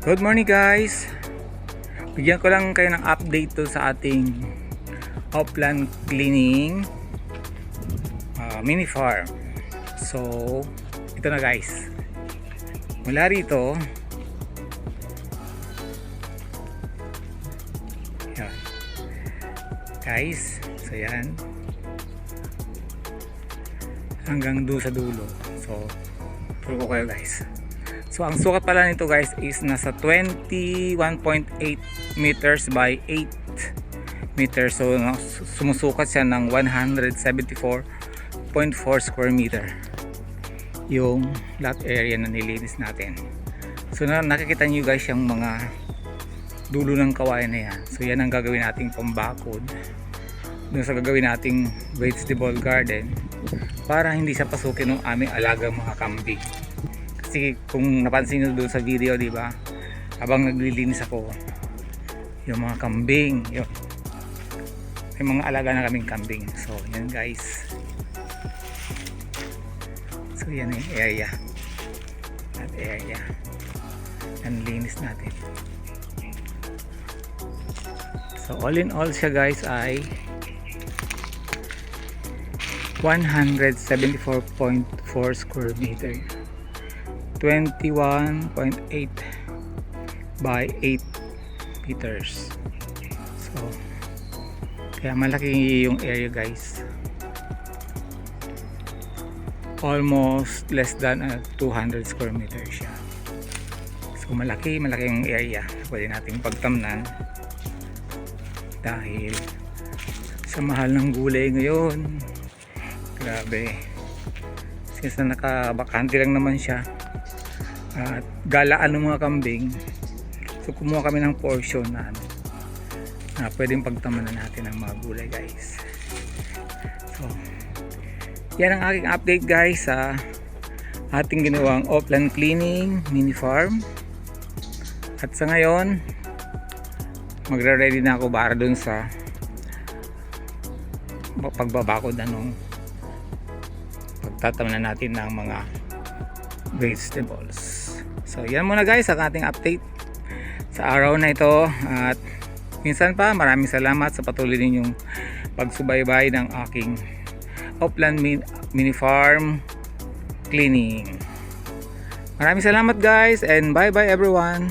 Good morning guys! Bigyan ko lang kayo ng update to sa ating upland cleaning uh, mini farm. So, ito na guys. Mula rito, yan. Guys, so yan. Hanggang doon sa dulo. So, turo ko kayo guys. So ang sukat pala nito guys is nasa 21.8 meters by 8 meters. So sumusukat siya ng 174.4 square meter yung lot area na nilinis natin. So na, nakikita niyo guys yung mga dulo ng kawayan na yan. So yan ang gagawin nating pambakod dun sa gagawin nating vegetable garden para hindi siya pasukin ng aming alagang mga kambing kasi kung napansin nyo doon sa video di ba? Habang naglilinis ako yung mga kambing yung, may mga alaga na kaming kambing. So yan guys. So yan yung area. That area. Yan linis natin. So all in all siya guys ay 174.4 square meter 21.8 by 8 meters. So kaya malaki yung area guys. Almost less than uh, 200 square meters siya. So malaki malaki yung area. Pwede nating pagtamnan. Dahil sa mahal ng gulay ngayon. Grabe. Since na nakabakante lang naman siya at galaan ng mga kambing. So kumuha kami ng portion na ano na pwedeng pagtamanan natin ng mga gulay guys. So yan ang aking update guys sa ating ginawang offline cleaning mini farm. At sa ngayon magre-ready na ako para dun sa pagbabakod na nung pagtatamanan natin ng mga vegetables So yan muna guys ang ating update sa araw na ito at minsan pa maraming salamat sa patuloy ninyong pagsubaybay ng aking upland min- mini farm cleaning. Maraming salamat guys and bye bye everyone.